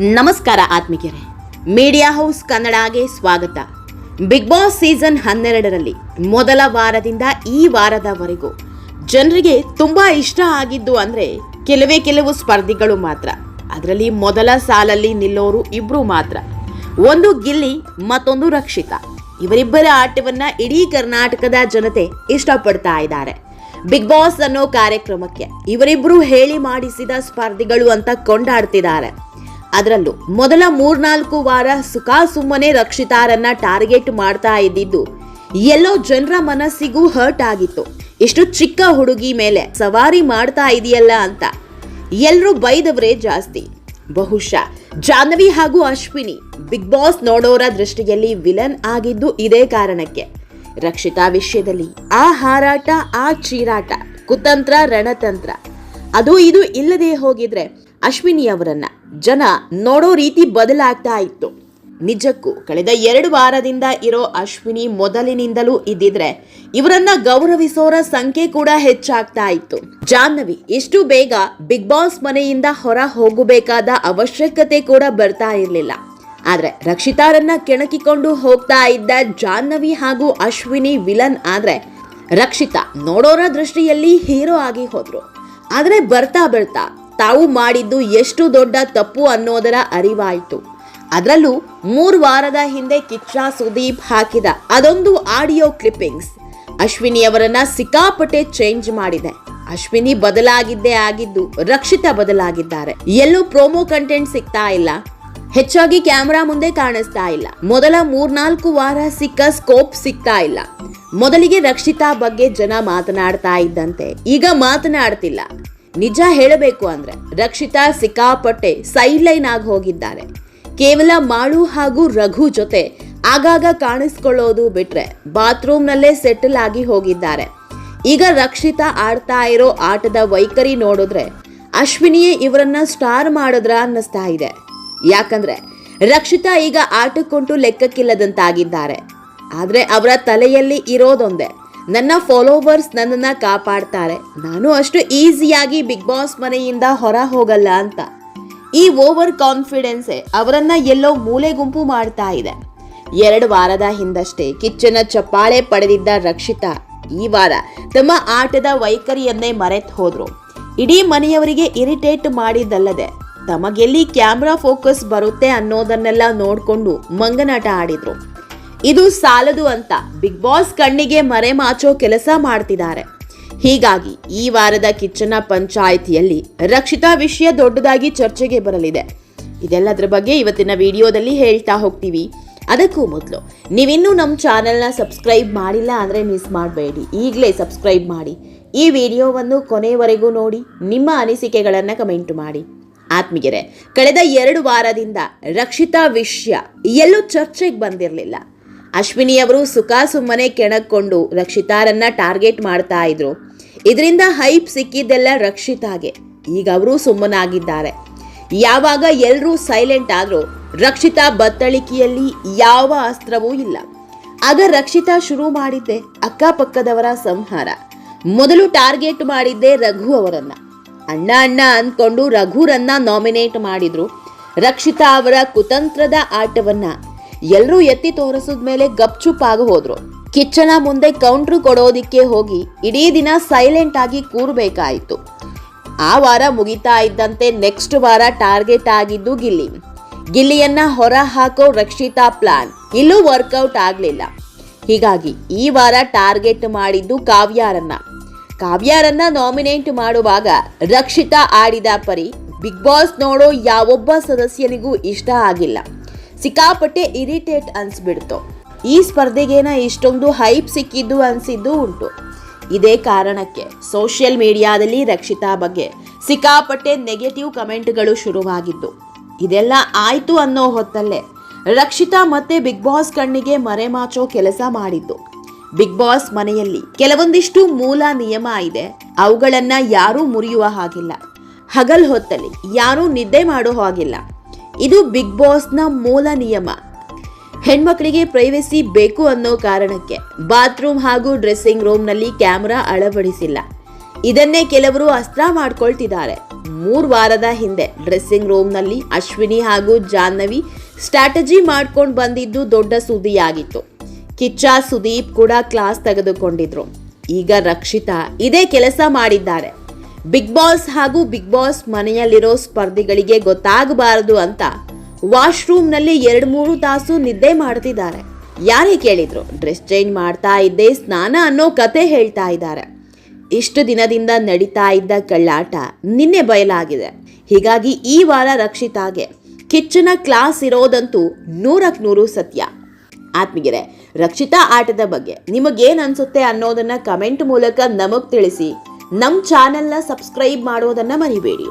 ನಮಸ್ಕಾರ ಆತ್ಮಿಕರೇ media house ಕನ್ನಡಗೆ ಸ್ವಾಗತ. Big boss season ಹನ್ನೆರಡರಲ್ಲಿ ಮೊದಲ ವಾರದಿಂದ ಈ ವಾರದವರೆಗೂ ಜನರಿಗೆ ತುಂಬಾ ಇಷ್ಟ ಆಗಿದ್ದು ಅಂದ್ರೆ ಕೆಲವೇ ಕೆಲವು ಸ್ಪರ್ಧಿಗಳು ಮಾತ್ರ. ಅದರಲ್ಲಿ ಮೊದಲ ಸಾಲಲ್ಲಿ ನಿಲ್ಲೋರು ಇಬ್ರು ಮಾತ್ರ. ಒಂದು ಗಿಲ್ಲಿ, ಮತ್ತೊಂದು ರಕ್ಷಿತಾ. ಇವರಿಬ್ಬರ ಆಟವನ್ನ ಇಡೀ ಕರ್ನಾಟಕದ ಜನತೆ ಇಷ್ಟಪಡ್ತಾ ಇದ್ದಾರೆ. ಬಿಗ್ ಬಾಸ್ ಅನ್ನೋ ಕಾರ್ಯಕ್ರಮಕ್ಕೆ ಇವರಿಬ್ಬರು ಹೇಳಿ ಮಾಡಿಸಿದ ಸ್ಪರ್ಧಿಗಳು ಅಂತ ಕೊಂಡಾಡ್ತಿದ್ದಾರೆ. ಅದರಲ್ಲೂ ಮೊದಲ ಮೂರ್ನಾಲ್ಕು ವಾರ ಸುಖ ಸುಮ್ಮನೆ ರಕ್ಷಿತಾರನ್ನ ಟಾರ್ಗೆಟ್ ಮಾಡ್ತಾ ಇದ್ದಿದ್ದು. ಎಲ್ಲೋ ಜನರ ಮನಸ್ಸಿಗೂ ಹರ್ಟ್ ಆಗಿತ್ತು. ಇಷ್ಟು ಚಿಕ್ಕ ಹುಡುಗಿ ಮೇಲೆ ಸವಾರಿ ಮಾಡ್ತಾ ಇದೆಯಲ್ಲ ಅಂತ. ಎಲ್ಲರೂ ಬೈದವರೇ ಜಾಸ್ತಿ. ಬಹುಶಃ ಜಾಹ್ನವಿ ಹಾಗೂ ಅಶ್ವಿನಿ ಬಿಗ್ ಬಾಸ್ ನೋಡೋರ ದೃಷ್ಟಿಯಲ್ಲಿ ವಿಲನ್ ಆಗಿದ್ದು ಇದೇ ಕಾರಣಕ್ಕೆ. ರಕ್ಷಿತಾ ವಿಷಯದಲ್ಲಿ ಆ ಹಾರಾಟ, ಆ ಚೀರಾಟ, ಕುತಂತ್ರ, ರಣತಂತ್ರ. ಅದು ಇದು ಇಲ್ಲದೆ ಹೋಗಿದ್ರೆ ಅಶ್ವಿನಿ ಅವರನ್ನ ಜನ ನೋಡೋ ರೀತಿ ಬದಲಾಗ್ತಾ ಇತ್ತು. ನಿಜಕ್ಕೂ ಕಳೆದ ಎರಡು ವಾರದಿಂದ ಇರೋ ಅಶ್ವಿನಿ ಮೊದಲಿನಿಂದಲೂ ಇದ್ದಿದ್ರೆ ಇವರನ್ನ ಗೌರವಿಸೋರ ಸಂಖ್ಯೆ ಕೂಡ ಹೆಚ್ಚಾಗ್ತಾ ಇತ್ತು. ಜಾಹ್ನವಿ ಇಷ್ಟು ಬೇಗ ಬಿಗ್ ಬಾಸ್ ಮನೆಯಿಂದ ಹೊರ ಹೋಗಬೇಕಾದ ಅವಶ್ಯಕತೆ ಕೂಡ ಬರ್ತಾ ಇರಲಿಲ್ಲ. ಆದ್ರೆ ರಕ್ಷಿತಾರನ್ನ ಕೆಣಕಿಕೊಂಡು ಹೋಗ್ತಾ ಇದ್ದ ಜಾಹ್ನವಿ ಹಾಗೂ ಅಶ್ವಿನಿ ವಿಲನ್ ಆದ್ರೆ ರಕ್ಷಿತಾ ನೋಡೋರ ದೃಷ್ಟಿಯಲ್ಲಿ ಹೀರೋ ಆಗಿ ಹೋದ್ರು. ಆದ್ರೆ ಬರ್ತಾ ಬರ್ತಾ ತಾವು ಮಾಡಿದ್ದು ಎಷ್ಟು ದೊಡ್ಡ ತಪ್ಪು ಅನ್ನೋದರ ಅರಿವಾಯಿತು. ಅದರಲ್ಲೂ ಮೂರು ವಾರದ ಹಿಂದೆ ಕಿಚ್ಚಾ ಸುದೀಪ್ ಹಾಕಿದ ಅದೊಂದು ಆಡಿಯೋ ಕ್ಲಿಪ್ಪಿಂಗ್ಸ್. ಅಶ್ವಿನಿ ಅವರನ್ನ ಸಿಕ್ಕಾಪಟ್ಟೆ ಚೇಂಜ್ ಮಾಡಿದೆ. ಅಶ್ವಿನಿ ಬದಲಾಗಿದ್ದೇ ಆಗಿದ್ದು ರಕ್ಷಿತಾ ಬದಲಾಗಿದ್ದಾರೆ. ಎಲ್ಲೂ ಪ್ರೋಮೋ ಕಂಟೆಂಟ್ ಸಿಗ್ತಾ ಇಲ್ಲ. ಹೆಚ್ಚಾಗಿ ಕ್ಯಾಮೆರಾ ಮುಂದೆ ಕಾಣಿಸ್ತಾ ಇಲ್ಲ. ಮೊದಲ ಮೂರ್ನಾಲ್ಕು ವಾರ ಸಿಕ್ಕ ಸ್ಕೋಪ್ ಸಿಗ್ತಾ ಇಲ್ಲ. ಮೊದಲಿಗೆ ರಕ್ಷಿತಾ ಬಗ್ಗೆ ಜನ ಮಾತನಾಡ್ತಾ ಇದ್ದಂತೆ. ಈಗ ಮಾತನಾಡ್ತಿಲ್ಲ. ನಿಜ ಹೇಳಬೇಕು ಅಂದ್ರೆ ರಕ್ಷಿತಾ ಸಿಕ್ಕಾಪಟ್ಟೆ ಸೈಡ್ ಲೈನ್ ಆಗಿ ಹೋಗಿದ್ದಾರೆ. ಕೇವಲ ಮಾಳು ಹಾಗೂ ರಘು ಜೊತೆ ಆಗಾಗ ಕಾಣಿಸ್ಕೊಳ್ಳೋದು ಬಿಟ್ರೆ ಬಾತ್ರೂಮ್ನಲ್ಲೇ ಸೆಟಲ್ ಆಗಿ ಹೋಗಿದ್ದಾರೆ. ಈಗ ರಕ್ಷಿತಾ ಆಡ್ತಾ ಇರೋ ಆಟದ ವೈಖರಿ ನೋಡಿದ್ರೆ ಅಶ್ವಿನಿಯೇ ಇವರನ್ನ ಸ್ಟಾರ್ ಮಾಡಿದ್ರ ಅನ್ನಿಸ್ತಾ ಇದೆ. ಯಾಕಂದ್ರೆ ರಕ್ಷಿತಾ ಈಗ ಆಟಕ್ಕೊಂಟು ಲೆಕ್ಕಕ್ಕಿಲ್ಲದಂತಾಗಿದ್ದಾರೆ. ಆದ್ರೆ ಅವರ ತಲೆಯಲ್ಲಿ ಇರೋದೊಂದೇ ನನ್ನ ಫಾಲೋವರ್ಸ್ ನನ್ನನ್ನ ಕಾಪಾಡ್ತಾರೆ. ನಾನು ಅಷ್ಟು ಈಸಿಯಾಗಿ ಬಿಗ್ ಬಾಸ್ ಮನೆಯಿಂದ ಹೊರ ಹೋಗಲ್ಲ ಅಂತ. ಈ ಓವರ್ ಕಾನ್ಫಿಡೆನ್ಸೇ ಅವರನ್ನ ಎಲ್ಲೋ ಮೂಲೆ ಗುಂಪು ಮಾಡ್ತಾ ಇದೆ. ಎರಡು ವಾರದ ಹಿಂದಷ್ಟೇ ಕಿಚ್ಚನ ಚಪ್ಪಾಳೆ ಪಡೆದಿದ್ದ ರಕ್ಷಿತಾ ಈ ವಾರ ತಮ್ಮ ಆಟದ ವೈಖರಿಯನ್ನೇ ಮರೆತು ಹೋದ್ರು. ಇಡೀ ಮನೆಯವರಿಗೆ ಇರಿಟೇಟ್ ಮಾಡಿದ್ದಲ್ಲದೆ ತಮಗೆಲ್ಲಿ ಕ್ಯಾಮ್ರಾ ಫೋಕಸ್ ಬರುತ್ತೆ ಅನ್ನೋದನ್ನೆಲ್ಲ ನೋಡಿಕೊಂಡು ಮಂಗನಾಟ ಆಡಿದ್ರು. ಇದು ಸಾಲದು ಅಂತ ಬಿಗ್ ಬಾಸ್ ಕಣ್ಣಿಗೆ ಮರೆ ಮಾಚೋ ಕೆಲಸ ಮಾಡ್ತಿದ್ದಾರೆ. ಹೀಗಾಗಿ ಈ ವಾರದ ಕಿಚ್ಚನ ಪಂಚಾಯಿತಿಯಲ್ಲಿ ರಕ್ಷಿತಾ ವಿಷಯ ದೊಡ್ಡದಾಗಿ ಚರ್ಚೆಗೆ ಬರಲಿದೆ. ಇದೆಲ್ಲದರ ಬಗ್ಗೆ ಇವತ್ತಿನ ವಿಡಿಯೋದಲ್ಲಿ ಹೇಳ್ತಾ ಹೋಗ್ತೀವಿ. ಅದಕ್ಕೂ ಮೊದಲು ನೀವಿನ್ನೂ ನಮ್ಮ ಚಾನೆಲ್ನ ಸಬ್ಸ್ಕ್ರೈಬ್ ಮಾಡಿಲ್ಲ ಅಂದರೆ ಮಿಸ್ ಮಾಡಬೇಡಿ. ಈಗಲೇ ಸಬ್ಸ್ಕ್ರೈಬ್ ಮಾಡಿ. ಈ ವಿಡಿಯೋವನ್ನು ಕೊನೆಯವರೆಗೂ ನೋಡಿ, ನಿಮ್ಮ ಅನಿಸಿಕೆಗಳನ್ನು ಕಮೆಂಟ್ ಮಾಡಿ. ಆತ್ಮೀಗೆರೆ ಕಳೆದ ಎರಡು ವಾರದಿಂದ ರಕ್ಷಿತಾ ವಿಷಯ ಎಲ್ಲೂ ಚರ್ಚೆಗೆ ಬಂದಿರಲಿಲ್ಲ. ಅಶ್ವಿನಿ ಅವರು ಸುಖ ಸುಮ್ಮನೆ ಕೆಣಕೊಂಡು ರಕ್ಷಿತಾರನ್ನ ಟಾರ್ಗೆಟ್ ಮಾಡ್ತಾ ಇದ್ರು. ಇದರಿಂದ ಹೈಪ್ ಸಿಕ್ಕಿದ್ದೆಲ್ಲ ರಕ್ಷಿತಾಗೆ ಈಗ ಅವರು ಸುಮ್ಮನಾಗಿದ್ದಾರೆ. ಯಾವಾಗ ಎಲ್ಲರೂ ಸೈಲೆಂಟ್ ಆದರೂ ರಕ್ಷಿತಾ ಬತ್ತಳಿಕೆಯಲ್ಲಿ ಯಾವ ಅಸ್ತ್ರವೂ ಇಲ್ಲ. ಆಗ ರಕ್ಷಿತಾ ಶುರು ಮಾಡಿದ್ದೆ ಅಕ್ಕಪಕ್ಕದವರ ಸಂಹಾರ. ಮೊದಲು ಟಾರ್ಗೆಟ್ ಮಾಡಿದ್ದೆ ರಘು ಅವರನ್ನ. ಅಣ್ಣ ಅಣ್ಣ ಅಂದ್ಕೊಂಡು ರಘುರನ್ನ ನಾಮಿನೇಟ್ ಮಾಡಿದ್ರು. ರಕ್ಷಿತಾ ಅವರ ಕುತಂತ್ರದ ಆಟವನ್ನ ಎಲ್ಲರೂ ಎತ್ತಿ ತೋರಿಸಿದ ಮೇಲೆ ಗಪ್ಚುಪ್ ಹೋದ್ರು. ಕಿಚ್ಚನ ಮುಂದೆ ಕೌಂಟ್ರು ಕೊಡೋದಿಕ್ಕೆ ಹೋಗಿ ಇಡೀ ದಿನ ಸೈಲೆಂಟ್ ಆಗಿ ಕೂರಬೇಕಾಯಿತು. ಆ ವಾರ ಮುಗಿತಾ ಇದ್ದಂತೆ ನೆಕ್ಸ್ಟ್ ವಾರ ಟಾರ್ಗೆಟ್ ಆಗಿದ್ದು ಗಿಲ್ಲಿ. ಗಿಲ್ಲಿಯನ್ನ ಹೊರ ಹಾಕೋ ರಕ್ಷಿತಾ ಪ್ಲಾನ್ ಇಲ್ಲೂ ವರ್ಕೌಟ್ ಆಗಲಿಲ್ಲ. ಹೀಗಾಗಿ ಈ ವಾರ ಟಾರ್ಗೆಟ್ ಮಾಡಿದ್ದು ಕಾವ್ಯಾರನ್ನ. ಕಾವ್ಯಾರನ್ನ ನಾಮಿನೇಟ್ ಮಾಡುವಾಗ ರಕ್ಷಿತಾ ಆಡಿದ ಪರಿ ಬಿಗ್ ಬಾಸ್ ನೋಡೋ ಯಾವೊಬ್ಬ ಸದಸ್ಯನಿಗೂ ಇಷ್ಟ ಆಗಿಲ್ಲ. ಸಿಕ್ಕಾಪಟ್ಟೆ ಇರಿಟೇಟ್ ಅನಿಸ್ಬಿಡ್ತು. ಈ ಸ್ಪರ್ಧೆಗೇನ ಇಷ್ಟೊಂದು ಹೈಪ್ ಸಿಕ್ಕಿದ್ದು ಅನ್ಸಿದ್ದು ಉಂಟು. ಇದೇ ಕಾರಣಕ್ಕೆ ಸೋಷಿಯಲ್ ಮೀಡಿಯಾದಲ್ಲಿ ರಕ್ಷಿತಾ ಬಗ್ಗೆ ಸಿಕ್ಕಾಪಟ್ಟೆ ನೆಗೆಟಿವ್ ಕಮೆಂಟ್ಗಳು ಶುರುವಾಗಿದ್ದು. ಇದೆಲ್ಲ ಆಯಿತು ಅನ್ನೋ ಹೊತ್ತಲ್ಲೇ ರಕ್ಷಿತಾ ಮತ್ತೆ ಬಿಗ್ ಬಾಸ್ ಕಣ್ಣಿಗೆ ಮರೆಮಾಚೋ ಕೆಲಸ ಮಾಡಿದ್ದು. ಬಿಗ್ ಬಾಸ್ ಮನೆಯಲ್ಲಿ ಕೆಲವೊಂದಿಷ್ಟು ಮೂಲ ನಿಯಮ ಇದೆ, ಅವುಗಳನ್ನು ಯಾರೂ ಮುರಿಯುವ ಹಾಗಿಲ್ಲ. ಹಗಲ್ ಹೊತ್ತಲ್ಲಿ ಯಾರೂ ನಿದ್ದೆ ಮಾಡೋ ಹಾಗಿಲ್ಲ. ಇದು ಬಿಗ್ ಬಾಸ್ನ ಮೂಲ ನಿಯಮ. ಹೆಣ್ಮಕ್ಳಿಗೆ ಪ್ರೈವಸಿ ಬೇಕು ಅನ್ನೋ ಕಾರಣಕ್ಕೆ ಬಾತ್ರೂಮ್ ಹಾಗೂ ಡ್ರೆಸ್ಸಿಂಗ್ ರೂಮ್ನಲ್ಲಿ ಕ್ಯಾಮರಾ ಅಳವಡಿಸಿಲ್ಲ. ಇದನ್ನೇ ಕೆಲವರು ಅಸ್ತ್ರ ಮಾಡ್ಕೊಳ್ತಿದ್ದಾರೆ. ಮೂರು ವಾರದ ಹಿಂದೆ ಡ್ರೆಸ್ಸಿಂಗ್ ರೂಮ್ನಲ್ಲಿ ಅಶ್ವಿನಿ ಹಾಗೂ ಜಾಹ್ನವಿ ಸ್ಟ್ರಾಟಜಿ ಮಾಡ್ಕೊಂಡು ಬಂದಿದ್ದು ದೊಡ್ಡ ಸುದ್ದಿಯಾಗಿತ್ತು. ಕಿಚ್ಚ ಸುದೀಪ್ ಕೂಡ ಕ್ಲಾಸ್ ತೆಗೆದುಕೊಂಡಿದ್ರು. ಈಗ ರಕ್ಷಿತಾ ಇದೇ ಕೆಲಸ ಮಾಡಿದ್ದಾರೆ. ಬಿಗ್ ಬಾಸ್ ಹಾಗೂ ಬಿಗ್ ಬಾಸ್ ಮನೆಯಲ್ಲಿರೋ ಸ್ಪರ್ಧಿಗಳಿಗೆ ಗೊತ್ತಾಗಬಾರದು ಅಂತ ವಾಶ್ರೂಮ್ನಲ್ಲಿ ಎರಡು ಮೂರು ತಾಸು ನಿದ್ದೆ ಮಾಡ್ತಿದ್ದಾರೆ. ಯಾರೇ ಕೇಳಿದ್ರು ಡ್ರೆಸ್ ಚೇಂಜ್ ಮಾಡ್ತಾ ಇದ್ದೆ ಸ್ನಾನ ಅನ್ನೋ ಕತೆ ಹೇಳ್ತಾ ಇದ್ದಾರೆ. ಇಷ್ಟು ದಿನದಿಂದ ನಡೀತಾ ಇದ್ದ ಕಳ್ಳಾಟ ನಿನ್ನೆ ಬಯಲಾಗಿದೆ. ಹೀಗಾಗಿ ಈ ವಾರ ರಕ್ಷಿತಾಗೆ ಕಿಚ್ಚನ ಕ್ಲಾಸ್ ಇರೋದಂತೂ ನೂರಕ್ಕೆ ನೂರು ಸತ್ಯ. ಆತ್ಮೀಗೆರೆ ರಕ್ಷಿತಾ ಆಟದ ಬಗ್ಗೆ ನಿಮಗೇನು ಅನ್ಸುತ್ತೆ ಅನ್ನೋದನ್ನ ಕಮೆಂಟ್ ಮೂಲಕ ನಮಗೆ ತಿಳಿಸಿ. ನಮ್ಮ ಚಾನೆಲ್ನ ಸಬ್ಸ್ಕ್ರೈಬ್ ಮಾಡೋದನ್ನು ಮರಿಬೇಡಿ.